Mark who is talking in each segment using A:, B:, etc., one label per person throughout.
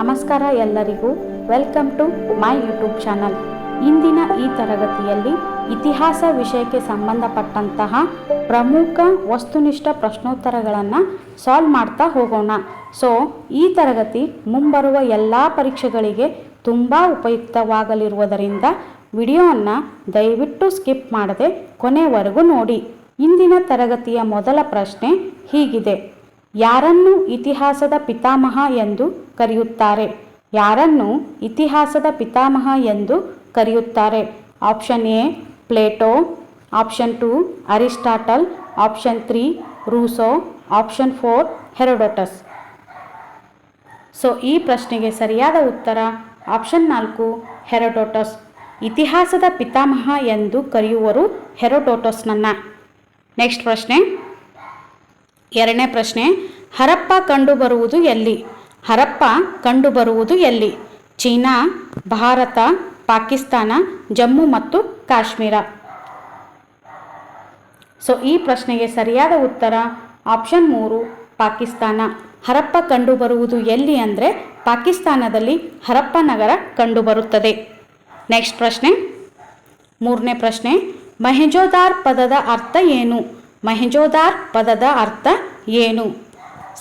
A: ನಮಸ್ಕಾರ ಎಲ್ಲರಿಗೂ. Welcome to my YouTube channel ಇಂದಿನ ಈ ತರಗತಿಯಲ್ಲಿ ಇತಿಹಾಸ ವಿಷಯಕ್ಕೆ ಸಂಬಂಧಪಟ್ಟಂತಹ ಪ್ರಮುಖ ವಸ್ತುನಿಷ್ಠ ಪ್ರಶ್ನೋತ್ತರಗಳನ್ನು ಸಾಲ್ವ್ ಮಾಡ್ತಾ ಹೋಗೋಣ. ಸೊ ಈ ತರಗತಿ ಮುಂಬರುವ ಎಲ್ಲ ಪರೀಕ್ಷೆಗಳಿಗೆ ತುಂಬ ಉಪಯುಕ್ತವಾಗಲಿರುವುದರಿಂದ ವಿಡಿಯೋವನ್ನು ದಯವಿಟ್ಟು ಸ್ಕಿಪ್ ಮಾಡದೆ ಕೊನೆವರೆಗೂ ನೋಡಿ. ಇಂದಿನ ತರಗತಿಯ ಮೊದಲ ಪ್ರಶ್ನೆ ಹೀಗಿದೆ. ಯಾರನ್ನು ಇತಿಹಾಸದ ಪಿತಾಮಹ ಎಂದು ಕರೆಯುತ್ತಾರೆ. ಯಾರನ್ನು ಇತಿಹಾಸದ ಪಿತಾಮಹ ಎಂದು ಕರೆಯುತ್ತಾರೆ. Option A, Plato. Option two, Aristotle. Option three, Rousseau. Option four, Herodotus. So, ಈ ಪ್ರಶ್ನೆಗೆ ಸರಿಯಾದ ಉತ್ತರ ಆಪ್ಷನ್ ನಾಲ್ಕು, ಹೆರೋಡೋಟಸ್. ಇತಿಹಾಸದ ಪಿತಾಮಹ ಎಂದು ಕರೆಯುವರು ಹೆರೋಡೋಟಸ್ನನ್ನು. ನೆಕ್ಸ್ಟ್ ಪ್ರಶ್ನೆ. ಎರಡನೇ ಪ್ರಶ್ನೆ, ಹರಪ್ಪ ಕಂಡುಬರುವುದು ಎಲ್ಲಿ? ಹರಪ್ಪ ಕಂಡುಬರುವುದು ಎಲ್ಲಿ? ಚೀನಾ, ಭಾರತ, ಪಾಕಿಸ್ತಾನ, ಜಮ್ಮು ಮತ್ತು ಕಾಶ್ಮೀರ. ಸೊ ಈ ಪ್ರಶ್ನೆಗೆ ಸರಿಯಾದ ಉತ್ತರ ಆಪ್ಷನ್ ಮೂರು, ಪಾಕಿಸ್ತಾನ. ಹರಪ್ಪ ಕಂಡುಬರುವುದು ಎಲ್ಲಿ ಅಂದರೆ ಪಾಕಿಸ್ತಾನದಲ್ಲಿ ಹರಪ್ಪ ನಗರ ಕಂಡುಬರುತ್ತದೆ ನೆಕ್ಸ್ಟ್ ಪ್ರಶ್ನೆ. ಮೂರನೇ ಪ್ರಶ್ನೆ, ಮಹೆಜೋದಾರ್ ಪದದ ಅರ್ಥ ಏನು? ಮಹೆಜೋದಾರ್ ಪದದ ಅರ್ಥ ಏನು?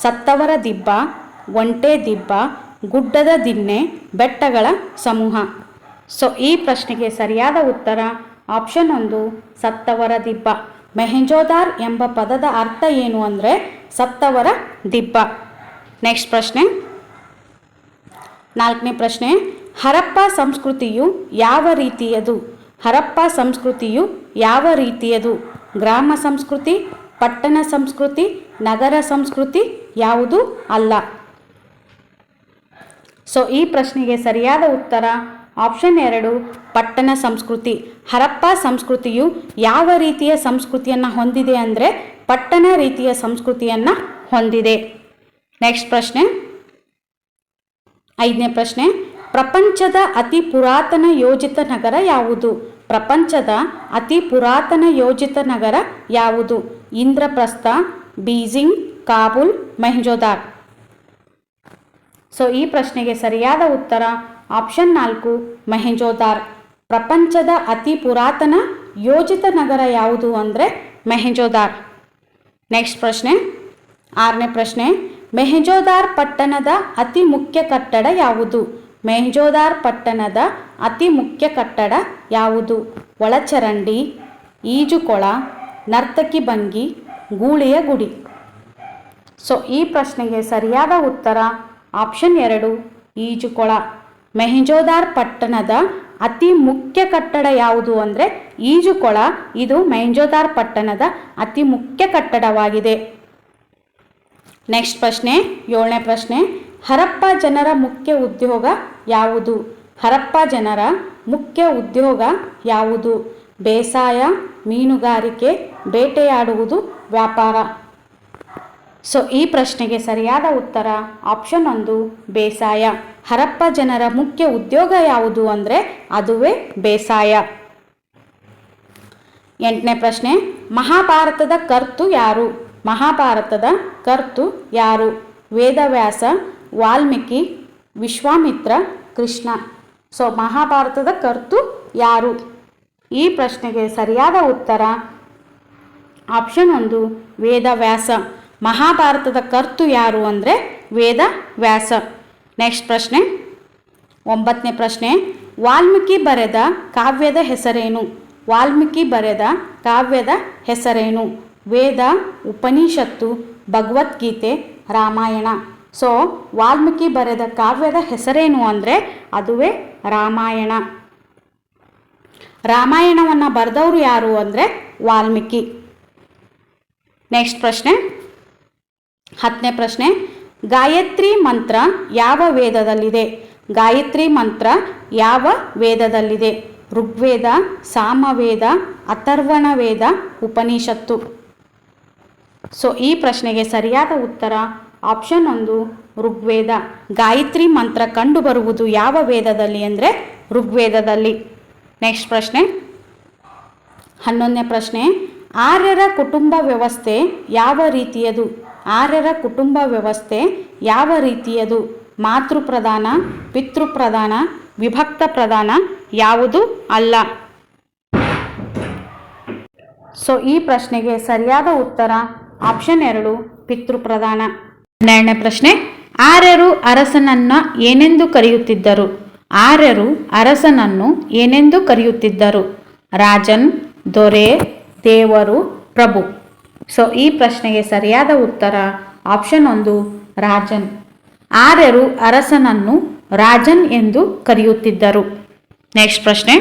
A: ಸತ್ತವರ ದಿಬ್ಬ, ಒಂಟೆ ದಿಬ್ಬ, ಗುಡ್ಡದ ದಿನ್ನೆ ಬೆಟ್ಟಗಳ ಸಮೂಹ. ಸೊ, ಈ ಪ್ರಶ್ನೆಗೆ ಸರಿಯಾದ ಉತ್ತರ ಆಪ್ಷನ್ ಒಂದು, ಸತ್ತವರ ದಿಬ್ಬ. ಮೆಹೆಂಜೋದಾರ್ ಎಂಬ ಪದದ ಅರ್ಥ ಏನು ಅಂದರೆ ಸತ್ತವರ ದಿಬ್ಬ? ನೆಕ್ಸ್ಟ್ ಪ್ರಶ್ನೆ. ನಾಲ್ಕನೇ ಪ್ರಶ್ನೆ. ಹರಪ್ಪ ಸಂಸ್ಕೃತಿಯು ಯಾವ ರೀತಿಯದು? ಹರಪ್ಪ ಸಂಸ್ಕೃತಿಯು ಯಾವ ರೀತಿಯದು? ಗ್ರಾಮ ಸಂಸ್ಕೃತಿ, ಪಟ್ಟಣ ಸಂಸ್ಕೃತಿ, ನಗರ ಸಂಸ್ಕೃತಿ ಯಾವುದು ಅಲ್ಲ. ಸೊ ಈ ಪ್ರಶ್ನೆಗೆ ಸರಿಯಾದ ಉತ್ತರ ಆಪ್ಷನ್ ಎರಡು, ಪಟ್ಟಣ ಸಂಸ್ಕೃತಿ. ಹರಪ್ಪ ಸಂಸ್ಕೃತಿಯು ಯಾವ ರೀತಿಯ ಸಂಸ್ಕೃತಿಯನ್ನು ಹೊಂದಿದೆ ಅಂದರೆ ಪಟ್ಟಣ ರೀತಿಯ ಸಂಸ್ಕೃತಿಯನ್ನು ಹೊಂದಿದೆ. ನೆಕ್ಸ್ಟ್ ಪ್ರಶ್ನೆ. ಐದನೇ ಪ್ರಶ್ನೆ, ಪ್ರಪಂಚದ ಅತಿ ಪುರಾತನ ಯೋಜಿತ ನಗರ ಯಾವುದು? ಪ್ರಪಂಚದ ಅತಿ ಪುರಾತನ ಯೋಜಿತ ನಗರ ಯಾವುದು? ಇಂದ್ರಪ್ರಸ್ಥ, ಬೀಜಿಂಗ್, ಕಾಬೂಲ್, ಮೆಹಜೋದಾರ್. ಸೊ, ಈ ಪ್ರಶ್ನೆಗೆ ಸರಿಯಾದ ಉತ್ತರ ಆಪ್ಷನ್ ನಾಲ್ಕು, ಮೆಹಜೋದಾರ್. ಪ್ರಪಂಚದ ಅತಿ ಪುರಾತನ ಯೋಜಿತ ನಗರ ಯಾವುದು ಅಂದರೆ ಮೆಹಜೋದಾರ್? ನೆಕ್ಸ್ಟ್ ಪ್ರಶ್ನೆ. ಆರನೇ ಪ್ರಶ್ನೆ. ಮೆಹಜೋದಾರ್ ಪಟ್ಟಣದ ಅತಿ ಮುಖ್ಯ ಕಟ್ಟಡ ಯಾವುದು? ಮೆಹೆಂಜೋದಾರ್ ಪಟ್ಟಣದ ಅತಿ ಮುಖ್ಯ ಕಟ್ಟಡ ಯಾವುದು? ಒಳಚರಂಡಿ, ಈಜುಕೊಳ, ನರ್ತಕಿ ಭಂಗಿ, ಗೂಳಿಯ ಗುಡಿ. ಸೊ ಈ ಪ್ರಶ್ನೆಗೆ ಸರಿಯಾದ ಉತ್ತರ ಆಪ್ಷನ್ ಎರಡು, ಈಜುಕೊಳ. ಮೆಹೆಂಜೋದಾರ್ ಪಟ್ಟಣದ ಅತಿ ಮುಖ್ಯ ಕಟ್ಟಡ ಯಾವುದು ಅಂದರೆ ಈಜುಕೊಳ. ಇದು ಮೆಹಜೋದಾರ್ ಪಟ್ಟಣದ ಅತಿ ಮುಖ್ಯ ಕಟ್ಟಡವಾಗಿದೆ. ನೆಕ್ಸ್ಟ್ ಪ್ರಶ್ನೆ, ಏಳನೇ ಪ್ರಶ್ನೆ. ಹರಪ್ಪ ಜನರ ಮುಖ್ಯ ಉದ್ಯೋಗ ಯಾವುದು? ಹರಪ್ಪ ಜನರ ಮುಖ್ಯ ಉದ್ಯೋಗ ಯಾವುದು? ಬೇಸಾಯ, ಮೀನುಗಾರಿಕೆ, ಬೇಟೆಯಾಡುವುದು, ವ್ಯಾಪಾರ. ಸೊ ಈ ಪ್ರಶ್ನೆಗೆ ಸರಿಯಾದ ಉತ್ತರ ಆಪ್ಷನ್ ಒಂದು ಬೇಸಾಯ. ಹರಪ್ಪ ಜನರ ಮುಖ್ಯ ಉದ್ಯೋಗ ಯಾವುದು ಅಂದರೆ ಅದುವೇ ಬೇಸಾಯ. ಎಂಟನೇ ಪ್ರಶ್ನೆ, ಮಹಾಭಾರತದ ಕರ್ತು ಯಾರು? ಮಹಾಭಾರತದ ಕರ್ತು ಯಾರು? ವೇದವ್ಯಾಸ ವಾಲ್ಮೀಕಿ, ವಿಶ್ವಾಮಿತ್ರ, ಕೃಷ್ಣ. ಸೊ ಮಹಾಭಾರತದ ಕರ್ತು ಯಾರು? ಈ ಪ್ರಶ್ನೆಗೆ ಸರಿಯಾದ ಉತ್ತರ ಆಪ್ಷನ್ ಒಂದು ವೇದವ್ಯಾಸ. ಮಹಾಭಾರತದ ಕರ್ತು ಯಾರು ಅಂದರೆ ವೇದ ವ್ಯಾಸ ನೆಕ್ಸ್ಟ್ ಪ್ರಶ್ನೆ. ಒಂಬತ್ತನೇ ಪ್ರಶ್ನೆ. ವಾಲ್ಮೀಕಿ ಬರೆದ ಕಾವ್ಯದ ಹೆಸರೇನು? ವಾಲ್ಮೀಕಿ ಬರೆದ ಕಾವ್ಯದ ಹೆಸರೇನು? ವೇದ, ಉಪನಿಷತ್ತು, ಭಗವದ್ಗೀತೆ, ರಾಮಾಯಣ. ಸೊ ವಾಲ್ಮೀಕಿ ಬರೆದ ಕಾವ್ಯದ ಹೆಸರೇನು ಅಂದರೆ ಅದುವೇ ರಾಮಾಯಣ. ರಾಮಾಯಣವನ್ನು ಬರೆದವರು ಯಾರು ಅಂದರೆ ವಾಲ್ಮೀಕಿ. ನೆಕ್ಸ್ಟ್ ಪ್ರಶ್ನೆ. ಹತ್ತನೇ ಪ್ರಶ್ನೆ. ಗಾಯತ್ರಿ ಮಂತ್ರ ಯಾವ ವೇದದಲ್ಲಿದೆ? ಗಾಯತ್ರಿ ಮಂತ್ರ ಯಾವ ವೇದದಲ್ಲಿದೆ? ಋಗ್ವೇದ, ಸಾಮವೇದ ಅಥರ್ವಣ ವೇದ ಉಪನಿಷತ್ತು. ಸೊ ಈ ಪ್ರಶ್ನೆಗೆ ಸರಿಯಾದ ಉತ್ತರ ಆಪ್ಷನ್ ಒಂದು ಋಗ್ವೇದ. ಗಾಯತ್ರಿ ಮಂತ್ರ ಕಂಡುಬರುವುದು ಯಾವ ವೇದದಲ್ಲಿ ಅಂದರೆ ಋಗ್ವೇದದಲ್ಲಿ? ನೆಕ್ಸ್ಟ್ ಪ್ರಶ್ನೆ. ಹನ್ನೊಂದನೇ ಪ್ರಶ್ನೆ. ಆರ್ಯರ ಕುಟುಂಬ ವ್ಯವಸ್ಥೆ ಯಾವ ರೀತಿಯದು? ಆರ್ಯರ ಕುಟುಂಬ ವ್ಯವಸ್ಥೆ ಯಾವ ರೀತಿಯದು? ಮಾತೃಪ್ರಧಾನ ಪಿತೃಪ್ರಧಾನ ವಿಭಕ್ತ ಪ್ರಧಾನ ಯಾವುದು ಅಲ್ಲ. ಸೊ ಈ ಪ್ರಶ್ನೆಗೆ ಸರಿಯಾದ ಉತ್ತರ ಆಪ್ಷನ್ ಎರಡು ಪಿತೃಪ್ರಧಾನ ಹನ್ನೆರಡನೇ ಪ್ರಶ್ನೆ ಆರ್ಯರು ಅರಸನನ್ನ ಏನೆಂದು ಕರೆಯುತ್ತಿದ್ದರು? ಆರ್ಯರು ಅರಸನನ್ನು ಏನೆಂದು ಕರೆಯುತ್ತಿದ್ದರು? ರಾಜನ್, ದೊರೆ, ದೇವರು, ಪ್ರಭು. ಸೊ ಈ ಪ್ರಶ್ನೆಗೆ ಸರಿಯಾದ ಉತ್ತರ ಆಪ್ಷನ್ ಒಂದು ರಾಜನ್. ಆರ್ಯರು ಅರಸನನ್ನು ರಾಜನ್ ಎಂದು ಕರೆಯುತ್ತಿದ್ದರು. ನೆಕ್ಸ್ಟ್ ಪ್ರಶ್ನೆ.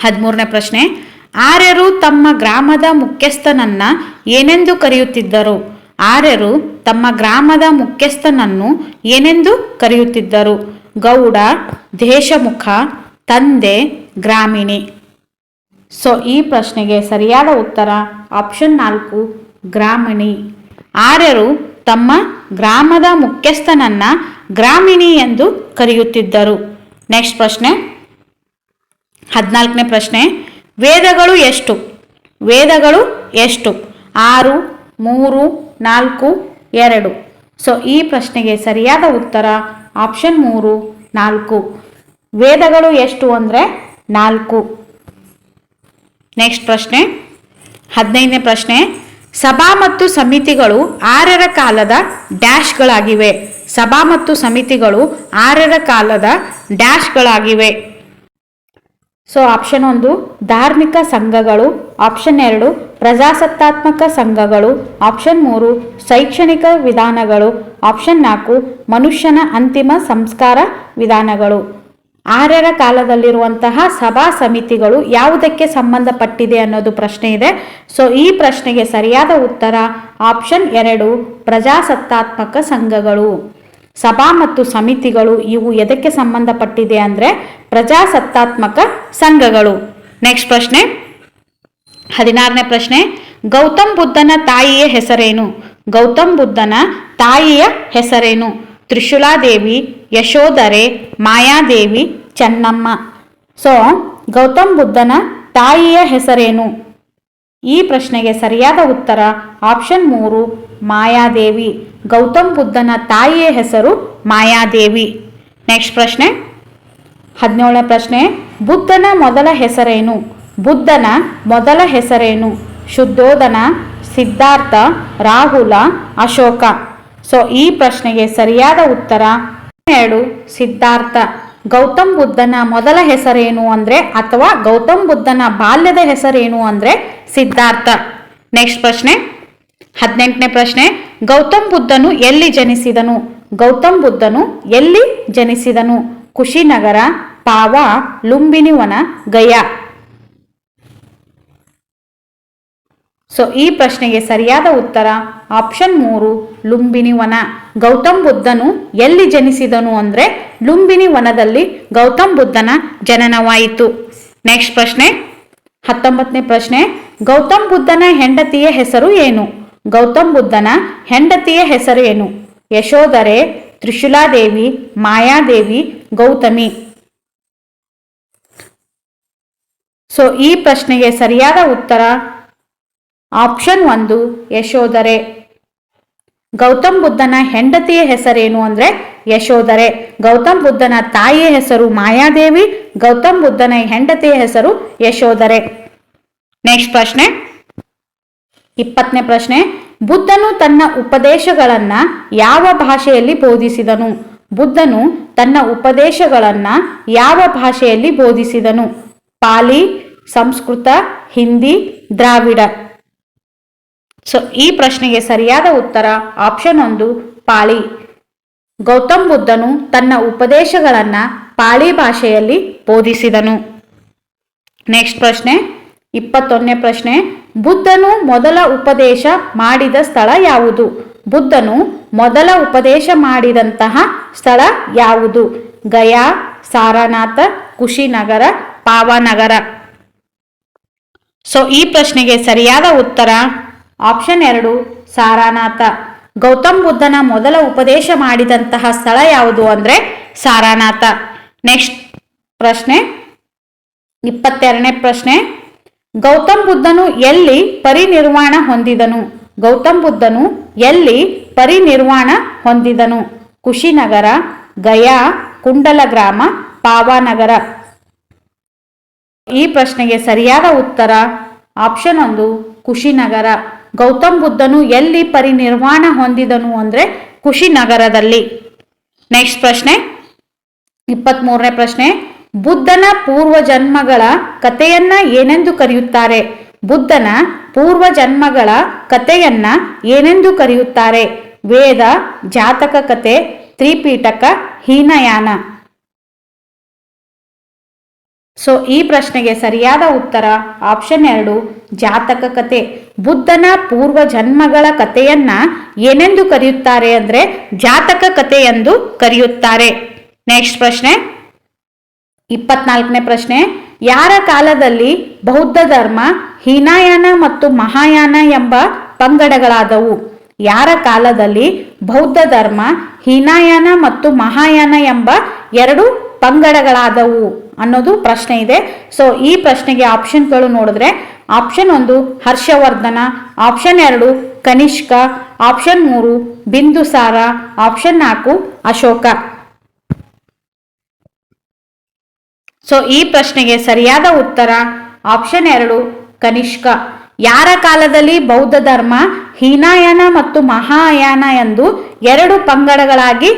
A: ಹದಿಮೂರನೇ ಪ್ರಶ್ನೆ. ಆರ್ಯರು ತಮ್ಮ ಗ್ರಾಮದ ಮುಖ್ಯಸ್ಥನನ್ನ ಏನೆಂದು ಕರೆಯುತ್ತಿದ್ದರು? ಆರ್ಯರು ತಮ್ಮ ಗ್ರಾಮದ ಮುಖ್ಯಸ್ಥನನ್ನು ಏನೆಂದು ಕರೆಯುತ್ತಿದ್ದರು? ಗೌಡ, ದೇಶಮುಖ, ತಂದೆ, ಗ್ರಾಮಿಣಿ. ಸೊ, ಈ ಪ್ರಶ್ನೆಗೆ ಸರಿಯಾದ ಉತ್ತರ ಆಪ್ಷನ್ ನಾಲ್ಕು, ಗ್ರಾಮಿಣಿ. ಆರ್ಯರು ತಮ್ಮ ಗ್ರಾಮದ ಮುಖ್ಯಸ್ಥನನ್ನ ಗ್ರಾಮಿಣಿ ಎಂದು ಕರೆಯುತ್ತಿದ್ದರು. ನೆಕ್ಸ್ಟ್ ಪ್ರಶ್ನೆ. ಹದಿನಾಲ್ಕನೇ ಪ್ರಶ್ನೆ. ವೇದಗಳು ಎಷ್ಟು? ವೇದಗಳು ಎಷ್ಟು? ಆರು ಮೂರು, ನಾಲ್ಕು, ಎರಡು. ಸೊ ಈ ಪ್ರಶ್ನೆಗೆ ಸರಿಯಾದ ಉತ್ತರ ಆಪ್ಷನ್ ಮೂರು, ನಾಲ್ಕು. ವೇದಗಳು ಎಷ್ಟು ಅಂದರೆ ನಾಲ್ಕು. ನೆಕ್ಸ್ಟ್ ಪ್ರಶ್ನೆ. ಹದಿನೈದನೇ ಪ್ರಶ್ನೆ. ಸಭಾ ಮತ್ತು ಸಮಿತಿಗಳು ಆರರ ಕಾಲದ ಡ್ಯಾಶ್ಗಳಾಗಿವೆ. ಸಭಾ ಮತ್ತು ಸಮಿತಿಗಳು ಆರರ ಕಾಲದ ಡ್ಯಾಶ್ಗಳಾಗಿವೆ. ಸೊ ಆಪ್ಷನ್ ಒಂದು ಧಾರ್ಮಿಕ ಸಂಘಗಳು ಆಪ್ಷನ್ ಎರಡು ಪ್ರಜಾಸತ್ತಾತ್ಮಕ ಸಂಘಗಳು ಆಪ್ಷನ್ ಮೂರು, ಶೈಕ್ಷಣಿಕ ವಿಧಾನಗಳು ಆಪ್ಷನ್ ನಾಲ್ಕು, ಮನುಷ್ಯನ ಅಂತಿಮ ಸಂಸ್ಕಾರ ವಿಧಾನಗಳು. ಆರ್ಯರ ಕಾಲದಲ್ಲಿರುವಂತಹ ಸಭಾ ಸಮಿತಿಗಳು ಯಾವುದಕ್ಕೆ ಸಂಬಂಧಪಟ್ಟಿದೆ ಅನ್ನೋದು ಪ್ರಶ್ನೆ ಇದೆ. ಸೊ ಈ ಪ್ರಶ್ನೆಗೆ ಸರಿಯಾದ ಉತ್ತರ ಆಪ್ಷನ್ ಎರಡು, ಪ್ರಜಾಸತ್ತಾತ್ಮಕ ಸಂಘಗಳು. ಸಭಾ ಮತ್ತು ಸಮಿತಿಗಳು ಇವು ಎದಕ್ಕೆ ಸಂಬಂಧಪಟ್ಟಿದೆ ಅಂದರೆ ಪ್ರಜಾಸತ್ತಾತ್ಮಕ ಸಂಘಗಳು. ನೆಕ್ಸ್ಟ್ ಪ್ರಶ್ನೆ. ಹದಿನಾರನೇ ಪ್ರಶ್ನೆ, ಗೌತಮ್ ಬುದ್ಧನ ತಾಯಿಯ ಹೆಸರೇನು? ಗೌತಮ್ ಬುದ್ಧನ ತಾಯಿಯ ಹೆಸರೇನು? ತ್ರಿಶೂಲಾದೇವಿ ಯಶೋಧರೆ ಮಾಯಾದೇವಿ ಚೆನ್ನಮ್ಮ. ಸೊ ಗೌತಮ್ ಬುದ್ಧನ ತಾಯಿಯ ಹೆಸರೇನು? ಈ ಪ್ರಶ್ನೆಗೆ ಸರಿಯಾದ ಉತ್ತರ ಆಪ್ಷನ್ ಮೂರು ಮಾಯಾದೇವಿ ಗೌತಮ್ ಬುದ್ಧನ ತಾಯಿಯ ಹೆಸರು ಮಾಯಾದೇವಿ ನೆಕ್ಸ್ಟ್ ಪ್ರಶ್ನೆ, ಹದಿನೇಳನೇ ಪ್ರಶ್ನೆ, ಬುದ್ಧನ ಮೊದಲ ಹೆಸರೇನು? ಬುದ್ಧನ ಮೊದಲ ಹೆಸರೇನು? ಶುದ್ಧೋಧನ ಸಿದ್ಧಾರ್ಥ, ರಾಹುಲ, ಅಶೋಕ. ಸೊ ಈ ಪ್ರಶ್ನೆಗೆ ಸರಿಯಾದ ಉತ್ತರ ಎರಡು ಸಿದ್ಧಾರ್ಥ. ಗೌತಮ್ ಬುದ್ಧನ ಮೊದಲ ಹೆಸರೇನು ಅಂದರೆ, ಅಥವಾ ಗೌತಮ್ ಬುದ್ಧನ ಬಾಲ್ಯದ ಹೆಸರೇನು ಅಂದರೆ, ಸಿದ್ಧಾರ್ಥ. ನೆಕ್ಸ್ಟ್ ಪ್ರಶ್ನೆ. ಹದಿನೆಂಟನೇ ಪ್ರಶ್ನೆ. ಗೌತಮ್ ಬುದ್ಧನು ಎಲ್ಲಿ ಜನಿಸಿದನು? ಗೌತಮ್ ಬುದ್ಧನು ಎಲ್ಲಿ ಜನಿಸಿದನು? ಕುಶಿನಗರ, ಪಾವ, ಲುಂಬಿನಿವನ, ಗಯಾ. ಸೊ ಈ ಪ್ರಶ್ನೆಗೆ ಸರಿಯಾದ ಉತ್ತರ ಆಪ್ಷನ್ ಮೂರು, ಲುಂಬಿನಿ ವನ. ಗೌತಮ್ ಬುದ್ಧನು ಎಲ್ಲಿ ಜನಿಸಿದನು ಅಂದರೆ ಲುಂಬಿನಿ ವನದಲ್ಲಿ ಗೌತಮ್ ಬುದ್ಧನ ಜನನವಾಯಿತು. ನೆಕ್ಸ್ಟ್ ಪ್ರಶ್ನೆ. ಹತ್ತೊಂಬತ್ತನೇ ಪ್ರಶ್ನೆ. ಗೌತಮ್ ಬುದ್ಧನ ಹೆಂಡತಿಯ ಹೆಸರು ಏನು? ಗೌತಮ್ ಬುದ್ಧನ ಹೆಂಡತಿಯ ಹೆಸರು ಏನು? ಯಶೋಧರೆ, ತ್ರಿಶೂಲಾದೇವಿ, ಮಾಯಾದೇವಿ, ಗೌತಮಿ. ಸೊ ಈ ಪ್ರಶ್ನೆಗೆ ಸರಿಯಾದ ಉತ್ತರ ಆಪ್ಷನ್ ಒಂದು, ಯಶೋಧರೆ. ಗೌತಮ್ ಬುದ್ಧನ ಹೆಂಡತಿಯ ಹೆಸರೇನು ಅಂದ್ರೆ ಯಶೋಧರೆ. ಗೌತಮ್ ಬುದ್ಧನ ತಾಯಿಯ ಹೆಸರು ಮಾಯಾದೇವಿ, ಗೌತಮ್ ಬುದ್ಧನ ಹೆಂಡತಿಯ ಹೆಸರು ಯಶೋಧರೆ. ನೆಕ್ಸ್ಟ್ ಪ್ರಶ್ನೆ. ಇಪ್ಪತ್ತನೇ ಪ್ರಶ್ನೆ. ಬುದ್ಧನು ತನ್ನ ಉಪದೇಶಗಳನ್ನ ಯಾವ ಭಾಷೆಯಲ್ಲಿ ಬೋಧಿಸಿದನು? ಬುದ್ಧನು ತನ್ನ ಉಪದೇಶಗಳನ್ನ ಯಾವ ಭಾಷೆಯಲ್ಲಿ ಬೋಧಿಸಿದನು? ಪಾಲಿ, ಸಂಸ್ಕೃತ, ಹಿಂದಿ, ದ್ರಾವಿಡ. ಸೊ ಈ ಪ್ರಶ್ನೆಗೆ ಸರಿಯಾದ ಉತ್ತರ ಆಪ್ಷನ್ ಒಂದು ಪಾಳಿ. ಗೌತಮ್ ಬುದ್ಧನು ತನ್ನ ಉಪದೇಶಗಳನ್ನು ಪಾಳಿ ಭಾಷೆಯಲ್ಲಿ ಬೋಧಿಸಿದನು. ನೆಕ್ಸ್ಟ್ ಪ್ರಶ್ನೆ, ಇಪ್ಪತ್ತೊಂದನೇ ಪ್ರಶ್ನೆ. ಬುದ್ಧನು ಮೊದಲ ಉಪದೇಶ ಮಾಡಿದ ಸ್ಥಳ ಯಾವುದು? ಬುದ್ಧನು ಮೊದಲ ಉಪದೇಶ ಮಾಡಿದಂತಹ ಸ್ಥಳ ಯಾವುದು? ಗಯಾ, ಸಾರನಾಥ, ಕುಶಿನಗರ, ಪಾವನಗರ. ಸೊ ಈ ಪ್ರಶ್ನೆಗೆ ಸರಿಯಾದ ಉತ್ತರ ಆಪ್ಷನ್ ಎರಡು, ಸಾರಾನಾಥ. ಗೌತಮ್ ಬುದ್ಧನ ಮೊದಲ ಉಪದೇಶ ಮಾಡಿದಂತಹ ಸ್ಥಳ ಯಾವುದು ಅಂದರೆ ಸಾರಾನಾಥ. ನೆಕ್ಸ್ಟ್ ಪ್ರಶ್ನೆ, ಇಪ್ಪತ್ತೆರಡನೇ ಪ್ರಶ್ನೆ. ಗೌತಮ್ ಬುದ್ಧನು ಎಲ್ಲಿ ಪರಿನಿರ್ವಾಣ ಹೊಂದಿದನು? ಗೌತಮ್ ಬುದ್ಧನು ಎಲ್ಲಿ ಪರಿನಿರ್ವಾಣ ಹೊಂದಿದನು? ಕುಶಿನಗರ, ಗಯಾ, ಕುಂಡಲ ಗ್ರಾಮ, ಪಾವಾನಗರ. ಈ ಪ್ರಶ್ನೆಗೆ ಸರಿಯಾದ ಉತ್ತರ ಆಪ್ಷನ್ ಒಂದು, ಕುಶಿನಗರ. ಗೌತಮ್ ಬುದ್ಧನು ಎಲ್ಲಿ ಪರಿನಿರ್ವಾಣ ಹೊಂದಿದನು ಅಂದರೆ ಕುಶಿನಗರದಲ್ಲಿ ನೆಕ್ಸ್ಟ್ ಪ್ರಶ್ನೆ. ಇಪ್ಪತ್ತ್ಮೂರನೇ ಪ್ರಶ್ನೆ. ಬುದ್ಧನ ಪೂರ್ವ ಜನ್ಮಗಳ ಕಥೆಯನ್ನ ಏನೆಂದು ಕರೆಯುತ್ತಾರೆ? ಬುದ್ಧನ ಪೂರ್ವ ಜನ್ಮಗಳ ಕಥೆಯನ್ನ ಏನೆಂದು ಕರೆಯುತ್ತಾರೆ? ವೇದ, ಜಾತಕ ಕತೆ ತ್ರಿಪೀಠಕ ಹೀನಯಾನ. ಸೊ ಈ ಪ್ರಶ್ನೆಗೆ ಸರಿಯಾದ ಉತ್ತರ ಆಪ್ಷನ್ ಎರಡು, ಜಾತಕ ಕತೆ. ಬುದ್ಧನ ಪೂರ್ವ ಜನ್ಮಗಳ ಕಥೆಯನ್ನ ಏನೆಂದು ಕರೆಯುತ್ತಾರೆ ಅಂದ್ರೆ ಜಾತಕ ಕತೆ ಎಂದು ಕರೆಯುತ್ತಾರೆ. ನೆಕ್ಸ್ಟ್ ಪ್ರಶ್ನೆ. ಇಪ್ಪತ್ನಾಲ್ಕನೇ ಪ್ರಶ್ನೆ. ಯಾರ ಕಾಲದಲ್ಲಿ ಬೌದ್ಧ ಧರ್ಮ, ಹೀನಾಯಾನ ಮತ್ತು ಮಹಾಯಾನ ಎಂಬ ಪಂಗಡಗಳಾದವು? ಯಾರ ಕಾಲದಲ್ಲಿ ಬೌದ್ಧ ಧರ್ಮ, ಹೀನಾಯಾನ ಮತ್ತು ಮಹಾಯಾನ ಎಂಬ ಎರಡು ಪಂಗಡಗಳಾದವು? ಅನ್ನೋದು ಪ್ರಶ್ನೆ ಇದೆ. ಸೊ ಈ ಪ್ರಶ್ನೆಗೆ ಆಪ್ಷನ್ಗಳು ನೋಡಿದ್ರೆ ಆಪ್ಷನ್ ಒಂದು ಹರ್ಷವರ್ಧನ ಆಪ್ಷನ್ ಎರಡು ಕನಿಷ್ಕ ಆಪ್ಷನ್ ಮೂರು ಬಿಂದುಸಾರ ಆಪ್ಷನ್ ನಾಲ್ಕು ಅಶೋಕ. ಸೊ ಈ ಪ್ರಶ್ನೆಗೆ ಸರಿಯಾದ ಉತ್ತರ ಆಪ್ಷನ್ ಎರಡು ಕನಿಷ್ಕ. ಯಾರ ಕಾಲದಲ್ಲಿ ಬೌದ್ಧ ಧರ್ಮ ಹೀನಾಯಾನ ಮತ್ತು ಮಹಾಯಾನ ಎಂದು ಎರಡು ಪಂಗಡಗಳಾಗಿ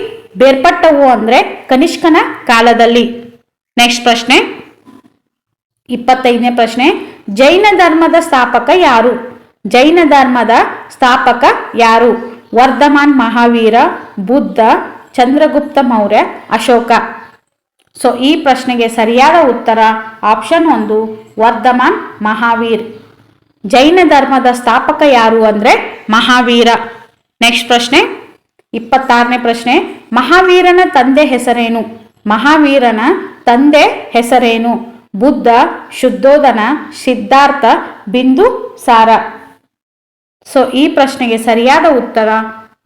A: ಬೇರ್ಪಟ್ಟವು ಅಂದ್ರೆ ಕನಿಷ್ಕನ ಕಾಲದಲ್ಲಿ? ನೆಕ್ಸ್ಟ್ ಪ್ರಶ್ನೆ. ಇಪ್ಪತ್ತೈದನೇ ಪ್ರಶ್ನೆ. ಜೈನ ಧರ್ಮದ ಸ್ಥಾಪಕ ಯಾರು? ಜೈನ ಧರ್ಮದ ಸ್ಥಾಪಕ ಯಾರು? ವರ್ಧಮಾನ್ ಮಹಾವೀರ, ಬುದ್ಧ, ಚಂದ್ರಗುಪ್ತ ಮೌರ್ಯ, ಅಶೋಕ. ಸೊ ಈ ಪ್ರಶ್ನೆಗೆ ಸರಿಯಾದ ಉತ್ತರ ಆಪ್ಷನ್ ಒಂದು ವರ್ಧಮಾನ್ ಮಹಾವೀರ್. ಜೈನ ಧರ್ಮದ ಸ್ಥಾಪಕ ಯಾರು ಅಂದ್ರೆ ಮಹಾವೀರ. ನೆಕ್ಸ್ಟ್ ಪ್ರಶ್ನೆ. ಇಪ್ಪತ್ತಾರನೇ ಪ್ರಶ್ನೆ. ಮಹಾವೀರನ ತಂದೆ ಹೆಸರೇನು? ಮಹಾವೀರನ ತಂದೆ ಹೆಸರೇನು? ಬುದ್ಧ ಶುದ್ಧೋಧನ ಸಿದ್ಧಾರ್ಥ, ಬಿಂದು, ಸಾರ. ಸೊ ಈ ಪ್ರಶ್ನೆಗೆ ಸರಿಯಾದ ಉತ್ತರ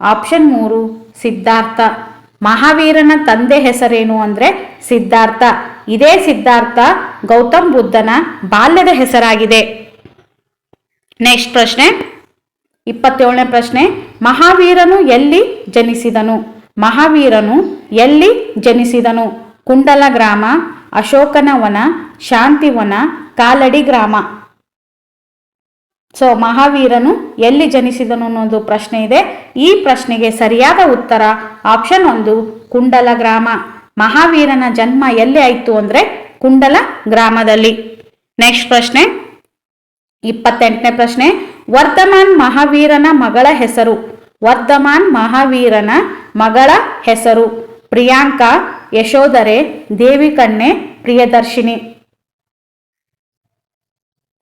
A: ಆಪ್ಷನ್ ಮೂರು, ಸಿದ್ಧಾರ್ಥ. ಮಹಾವೀರನ ತಂದೆ ಹೆಸರೇನು ಅಂದ್ರೆ ಸಿದ್ಧಾರ್ಥ. ಇದೇ ಸಿದ್ಧಾರ್ಥ ಗೌತಮ್ ಬುದ್ಧನ ಬಾಲ್ಯದ ಹೆಸರಾಗಿದೆ. ನೆಕ್ಸ್ಟ್ ಪ್ರಶ್ನೆ. ಇಪ್ಪತ್ತೇಳನೇ ಪ್ರಶ್ನೆ. ಮಹಾವೀರನು ಎಲ್ಲಿ ಜನಿಸಿದನು? ಮಹಾವೀರನು ಎಲ್ಲಿ ಜನಿಸಿದನು? ಕುಂಡಲ ಗ್ರಾಮ, ಅಶೋಕನವನ, ಶಾಂತಿವನ, ಕಾಲಡಿ ಗ್ರಾಮ. ಸೊ ಮಹಾವೀರನು ಎಲ್ಲಿ ಜನಿಸಿದನು ಅನ್ನೋದು ಪ್ರಶ್ನೆ ಇದೆ. ಈ ಪ್ರಶ್ನೆಗೆ ಸರಿಯಾದ ಉತ್ತರ ಆಪ್ಷನ್ ಒಂದು ಕುಂಡಲ ಗ್ರಾಮ. ಮಹಾವೀರನ ಜನ್ಮ ಎಲ್ಲಿ ಆಯಿತು ಅಂದರೆ ಕುಂಡಲ ಗ್ರಾಮದಲ್ಲಿ. ನೆಕ್ಸ್ಟ್ ಪ್ರಶ್ನೆ. ಇಪ್ಪತ್ತೆಂಟನೇ ಪ್ರಶ್ನೆ. ವರ್ಧಮಾನ್ ಮಹಾವೀರನ ಮಗಳ ಹೆಸರು. ವರ್ಧಮಾನ್ ಮಹಾವೀರನ ಮಗಳ ಹೆಸರು ಪ್ರಿಯಾಂಕಾ, ಯಶೋಧರೆ ದೇವಿಕಣ್ಣೆ ಪ್ರಿಯದರ್ಶಿನಿ.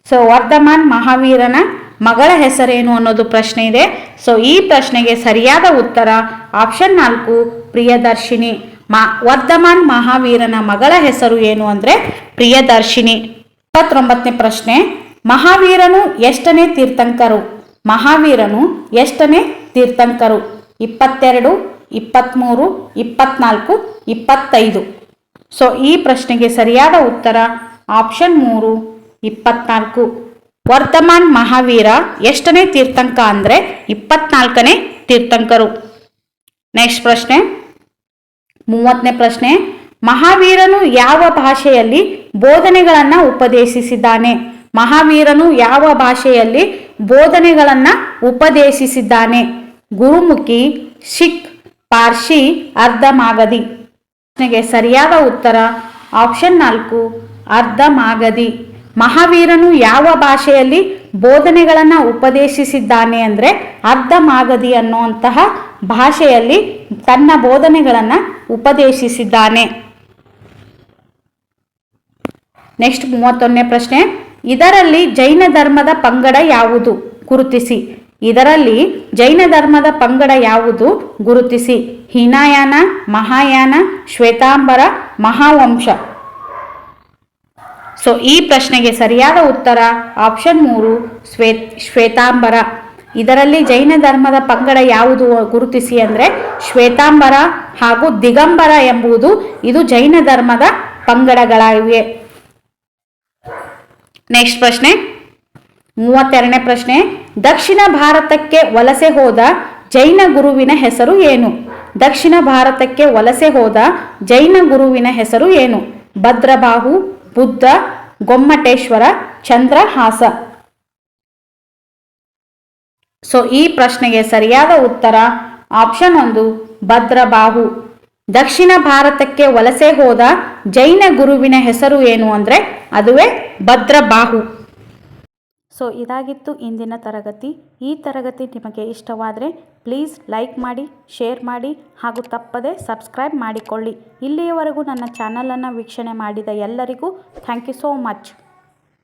A: ಸೊ ವರ್ಧಮಾನ್ ಮಹಾವೀರನ ಮಗಳ ಹೆಸರೇನು ಅನ್ನೋದು ಪ್ರಶ್ನೆ ಇದೆ. ಸೊ ಈ ಪ್ರಶ್ನೆಗೆ ಸರಿಯಾದ ಉತ್ತರ ಆಪ್ಷನ್ ನಾಲ್ಕು, ಪ್ರಿಯದರ್ಶಿನಿ. ಮಾ, ವರ್ಧಮಾನ್ ಮಹಾವೀರನ ಮಗಳ ಹೆಸರು ಏನು ಅಂದರೆ ಪ್ರಿಯದರ್ಶಿನಿ. ಇಪ್ಪತ್ತೊಂಬತ್ತನೇ ಪ್ರಶ್ನೆ, ಮಹಾವೀರನು ಎಷ್ಟನೇ ತೀರ್ಥಂಕರು? ಮಹಾವೀರನು ಎಷ್ಟನೇ ತೀರ್ಥಂಕರು? ಇಪ್ಪತ್ತೆರಡು ಇಪ್ಪತ್ತ್ಮೂರು ಇಪ್ಪತ್ನಾಲ್ಕು, ಇಪ್ಪತ್ತೈದು. ಸೊ ಈ ಪ್ರಶ್ನೆಗೆ ಸರಿಯಾದ ಉತ್ತರ ಆಪ್ಷನ್ ಮೂರು, ಇಪ್ಪತ್ನಾಲ್ಕು. ವರ್ತಮಾನ್ ಮಹಾವೀರ ಎಷ್ಟನೇ ತೀರ್ಥಂಕ ಅಂದರೆ ಇಪ್ಪತ್ನಾಲ್ಕನೇ ತೀರ್ಥಂಕರು? ನೆಕ್ಸ್ಟ್ ಪ್ರಶ್ನೆ. ಮೂವತ್ತನೇ ಪ್ರಶ್ನೆ. ಮಹಾವೀರನು ಯಾವ ಭಾಷೆಯಲ್ಲಿ ಬೋಧನೆಗಳನ್ನು ಉಪದೇಶಿಸಿದ್ದಾನೆ? ಮಹಾವೀರನು ಯಾವ ಭಾಷೆಯಲ್ಲಿ ಬೋಧನೆಗಳನ್ನು ಉಪದೇಶಿಸಿದ್ದಾನೆ? ಗುರುಮುಖಿ ಸಿಖ್ ಪಾರ್ಸಿ ಅರ್ಧ ಮಾಗದಿ ಪ್ರಶ್ನೆಗೆ ಸರಿಯಾದ ಉತ್ತರ, ಆಪ್ಷನ್ ನಾಲ್ಕು ಅರ್ಧ ಮಾಗದಿ ಮಹಾವೀರನು ಯಾವ ಭಾಷೆಯಲ್ಲಿ ಬೋಧನೆಗಳನ್ನು ಉಪದೇಶಿಸಿದ್ದಾನೆ ಅಂದರೆ ಅರ್ಧ ಮಾಗದಿ ಅನ್ನುವಂತಹ ಭಾಷೆಯಲ್ಲಿ ತನ್ನ ಬೋಧನೆಗಳನ್ನು ಉಪದೇಶಿಸಿದ್ದಾನೆ. ನೆಕ್ಸ್ಟ್ ಮೂವತ್ತೊಂದನೇ ಪ್ರಶ್ನೆ, ಇದರಲ್ಲಿ ಜೈನ ಧರ್ಮದ ಪಂಗಡ ಯಾವುದು? ಗುರುತಿಸಿ. ಇದರಲ್ಲಿ ಜೈನ ಧರ್ಮದ ಪಂಗಡ ಯಾವುದು? ಗುರುತಿಸಿ. ಹೀನಾಯಾನ, ಮಹಾಯಾನ, ಶ್ವೇತಾಂಬರ, ಮಹಾವಂಶ. ಸೊ ಈ ಪ್ರಶ್ನೆಗೆ ಸರಿಯಾದ ಉತ್ತರ ಆಪ್ಷನ್ ಮೂರು ಶ್ವೇ ಶ್ವೇತಾಂಬರ. ಇದರಲ್ಲಿ ಜೈನ ಧರ್ಮದ ಪಂಗಡ ಯಾವುದು ಗುರುತಿಸಿ ಅಂದರೆ ಶ್ವೇತಾಂಬರ ಹಾಗೂ ದಿಗಂಬರ ಎಂಬುದು ಇದು ಜೈನ ಧರ್ಮದ ಪಂಗಡಗಳಾಗಿವೆ. ನೆಕ್ಸ್ಟ್ ಪ್ರಶ್ನೆ. ಮೂವತ್ತೆರಡನೇ ಪ್ರಶ್ನೆ. ದಕ್ಷಿಣ ಭಾರತಕ್ಕೆ ವಲಸೆ ಹೋದ ಜೈನ ಗುರುವಿನ ಹೆಸರು ಏನು? ದಕ್ಷಿಣ ಭಾರತಕ್ಕೆ ವಲಸೆ ಹೋದ ಜೈನ ಗುರುವಿನ ಹೆಸರು ಏನು? ಭದ್ರಬಾಹು, ಬುದ್ಧ, ಗೊಮ್ಮಟೇಶ್ವರ, ಚಂದ್ರಹಾಸ. ಸೊ ಈ ಪ್ರಶ್ನೆಗೆ ಸರಿಯಾದ ಉತ್ತರ ಆಪ್ಷನ್ ಒಂದು ಭದ್ರಬಾಹು. ದಕ್ಷಿಣ ಭಾರತಕ್ಕೆ ವಲಸೆ ಹೋದ ಜೈನ ಗುರುವಿನ ಹೆಸರು ಏನು ಅಂದರೆ, ಅದುವೇ ಭದ್ರಬಾಹು. ಸೊ ಇದಾಗಿತ್ತು ಇಂದಿನ ತರಗತಿ. ಈ ತರಗತಿ ನಿಮಗೆ ಇಷ್ಟವಾದರೆ ಪ್ಲೀಸ್ ಲೈಕ್ ಮಾಡಿ, ಶೇರ್ ಮಾಡಿ ಹಾಗೂ ತಪ್ಪದೆ ಸಬ್ಸ್ಕ್ರೈಬ್ ಮಾಡಿಕೊಳ್ಳಿ. ಇಲ್ಲಿಯವರೆಗೂ ನನ್ನ ಚಾನಲನ್ನು ವೀಕ್ಷಣೆ ಮಾಡಿದ ಎಲ್ಲರಿಗೂ ಥ್ಯಾಂಕ್ ಯು ಸೋ ಮಚ್.